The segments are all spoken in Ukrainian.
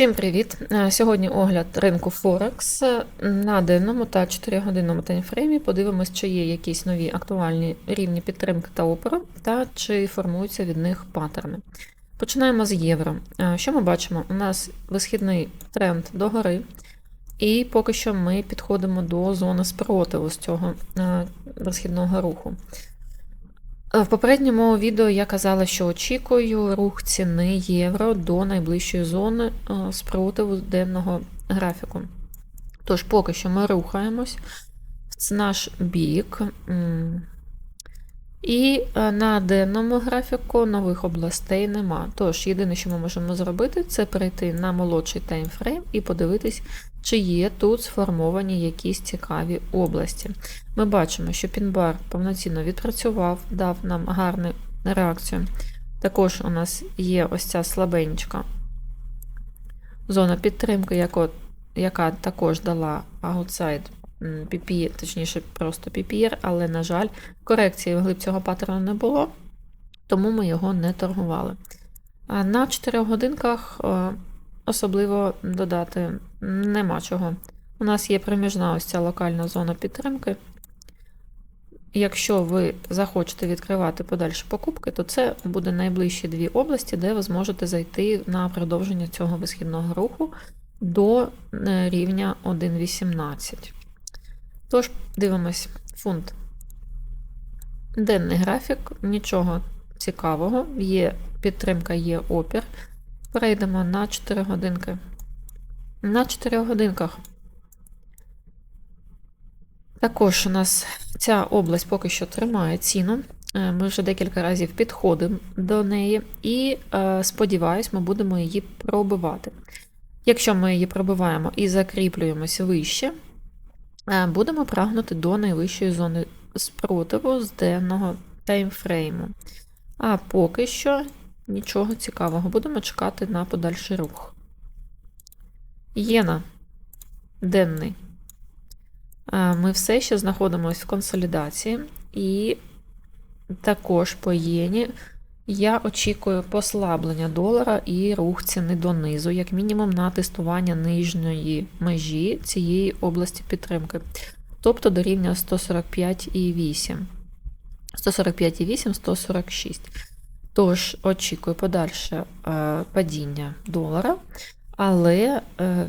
Всім привіт! Е, Сьогодні огляд ринку Форекс на денному та 4-годинному таймфреймі. Подивимось, чи є якісь нові актуальні рівні підтримки та опору, та чи формуються від них паттерни. Починаємо з євро. Е, Що ми бачимо? У нас висхідний тренд догори, і поки що ми підходимо до зони спротиву з цього е, висхідного руху. В попередньому відео я казала, що очікую рух ціни євро до найближчої зони е, спротиву денного графіку. Тож, поки що ми рухаємось в наш бік. І е, на денному графіку нових областей нема. Тож, єдине, що ми можемо зробити, це перейти на молодший таймфрейм і подивитись, чи є тут сформовані якісь цікаві області. Ми бачимо, що пінбар повноцінно відпрацював, дав нам гарну реакцію. Також у нас є ось ця слабенька зона підтримки, яка також дала outside PPR, точніше, просто PPR, але, на жаль, корекції вглиб цього паттерну не було, тому ми його не торгували. А на 4 годинках е, особливо додати нема чого. У нас є проміжна ось ця локальна зона підтримки. Якщо ви захочете відкривати подальші покупки, то це буде найближчі дві області, де ви зможете зайти на продовження цього висхідного руху до е, рівня 1,18. Тож, дивимось, фунт. Денний графік, нічого цікавого, є підтримка, є опір. Перейдемо на 4 годинки. На 4 годинках. Також у нас ця область поки що тримає ціну. Е, ми вже декілька разів підходимо до неї, і, е, сподіваюсь, ми будемо її пробивати. Якщо ми її пробиваємо і закріплюємося вище, будемо прагнути до найвищої зони спротиву з денного таймфрейму. А поки що нічого цікавого, будемо чекати на подальший рух. Єна денний. Ми все ще знаходимося в консолідації, і також по єні я очікую послаблення долара і рух ціни донизу, як мінімум на тестування нижньої межі цієї області підтримки, тобто до рівня 145,8. 145,8, 146. Тож, очікую подальше е, падіння долара, але е,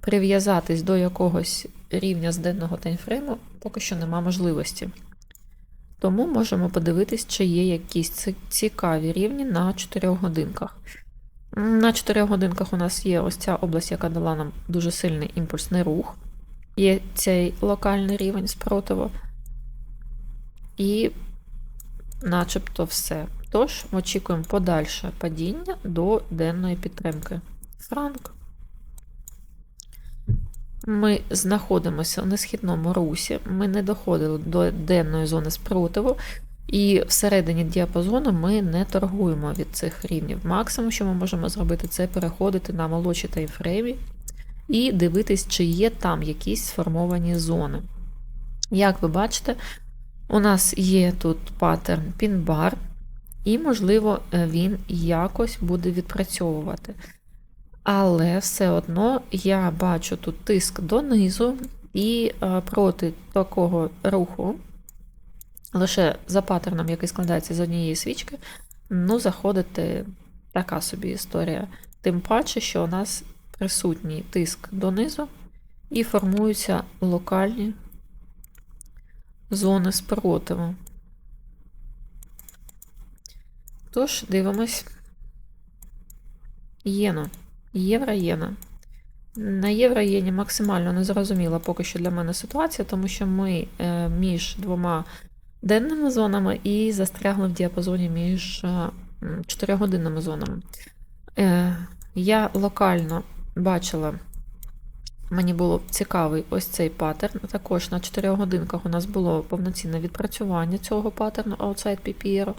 прив'язатись до якогось рівня з денного таймфрейму поки що нема можливості. Тому можемо подивитись, чи є якісь цікаві рівні на 4 годинках. На 4 годинках у нас є ось ця область, яка дала нам дуже сильний імпульсний рух. Є цей локальний рівень спротиву. І начебто все. Тож, очікуємо подальше падіння до денної підтримки. Франк. Ми знаходимося в несхідному русі, ми не доходили до денної зони спротиву, і всередині діапазону ми не торгуємо від цих рівнів. Максимум, що ми можемо зробити, це переходити на молодші таймфреймі і дивитись, чи є там якісь сформовані зони. Як ви бачите, у нас є тут паттерн пін-бар, і, можливо, він якось буде відпрацьовувати. Але все одно я бачу тут тиск донизу, і е, проти такого руху, лише за паттерном, який складається з однієї свічки, ну, заходити така собі історія. Тим паче, що у нас присутній тиск донизу, і формуються локальні зони спротиву. Тож, дивимось. Єна. Євро-єна. На євро-єні максимально незрозуміла поки що для мене ситуація, тому що ми е, між двома денними зонами і застрягли в діапазоні між 4-годинними е, зонами. Е, я локально бачила, мені було цікавий ось цей паттерн. Також на 4 годинках у нас було повноцінне відпрацювання цього паттерну outside PPR.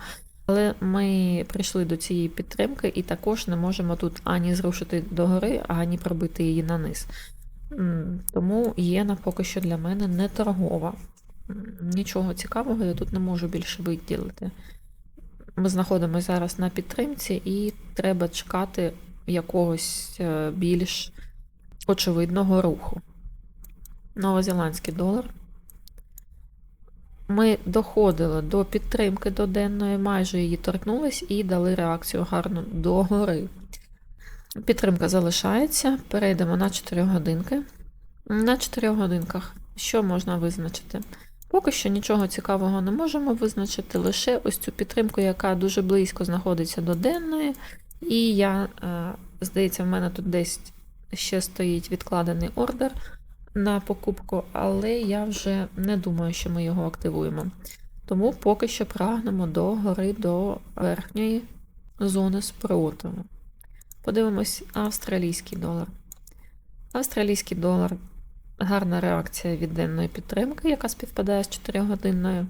Але ми прийшли до цієї підтримки і також не можемо тут ані зрушити догори, ані пробити її на низ. Тому єна поки що для мене не торгова. Нічого цікавого я тут не можу більше виділити. Ми знаходимося зараз на підтримці, і треба чекати якогось е, більш очевидного руху. Новозеландський долар. Ми доходили до підтримки до денної, майже її торкнулись і дали реакцію гарну догори. Підтримка залишається. Перейдемо на 4 годинки. На 4 годинках що можна визначити? Поки що нічого цікавого не можемо визначити, лише ось цю підтримку, яка дуже близько знаходиться до денної. І я, е, здається, в мене тут десь ще стоїть відкладений ордер на покупку, але я вже не думаю, що ми його активуємо. Тому поки що прагнемо до гори до верхньої зони спротиву. Подивимось австралійський долар. Австралійський долар гарна реакція від денної підтримки, яка співпадає з 4 годинною.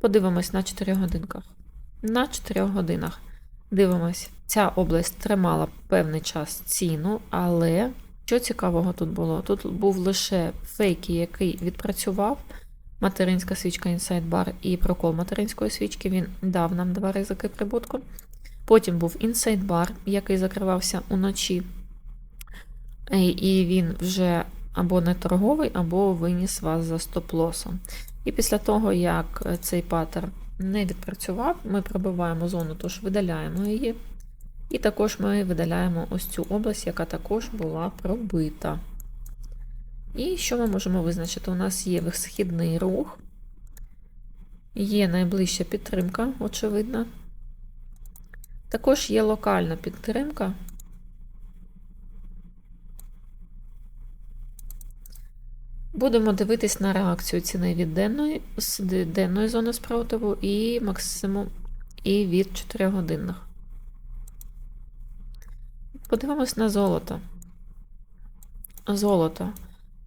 Подивимось на 4 годинках. На 4 годинах дивимось, ця область тримала певний час ціну, але що цікавого тут було? Тут був лише фейки, який відпрацював. Материнська свічка Inside Bar і прокол материнської свічки. Він дав нам два ризики прибутку. Потім був Inside Bar, який закривався уночі. І- І він вже або не торговий, або виніс вас за стоп-лосом. І після того, як цей паттерн не відпрацював, ми пробиваємо зону, тож видаляємо її. І також ми видаляємо ось цю область, яка також була пробита. І що ми можемо визначити? У нас є висхідний рух, є найближча підтримка, очевидно. Також є локальна підтримка. Будемо дивитись на реакцію ціни від денної, з денної зони спротиву і максимум і від 4 годинних. Подивимось на золото. Золото.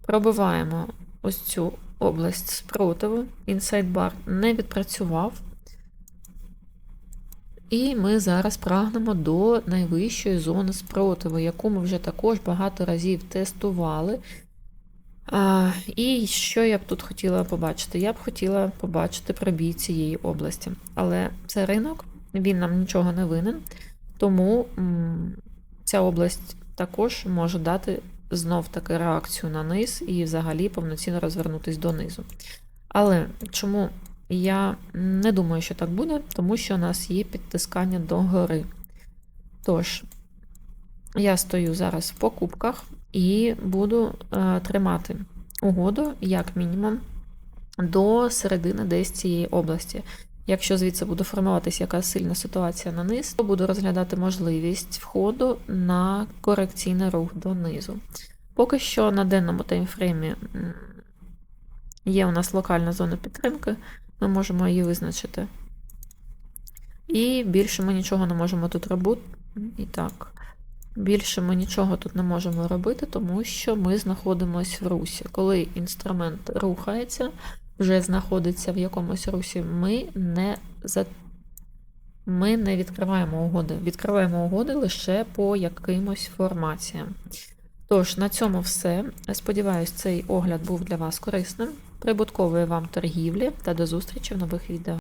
Пробиваємо ось цю область спротиву. Bar не відпрацював. І ми зараз прагнемо до найвищої зони спротиву, яку ми вже також багато разів тестували. А, і що я б тут хотіла побачити? Я б хотіла побачити пробій цієї області. Але це ринок, він нам нічого не винен, тому ця область також може дати знов таки реакцію на низ і взагалі повноцінно розвернутись донизу. Але чому я не думаю, що так буде, тому що у нас є підтискання до гори. Тож, я стою зараз в покупках і буду е, тримати угоду, як мінімум, до середини десь цієї області. Якщо звідси буде формуватися якась сильна ситуація на низ, то буду розглядати можливість входу на корекційний рух донизу. Поки що на денному таймфреймі є у нас локальна зона підтримки, ми можемо її визначити. І більше ми нічого не можемо тут робити. І так, більше ми нічого тут не можемо робити, тому що ми знаходимося в русі. Коли інструмент рухається, вже знаходиться в якомусь русі, ми не за... ми не відкриваємо угоди. Відкриваємо угоди лише по якимось формаціям. Тож, на цьому все. Сподіваюсь, цей огляд був для вас корисним. Прибуткової вам торгівлі та до зустрічі в нових відео.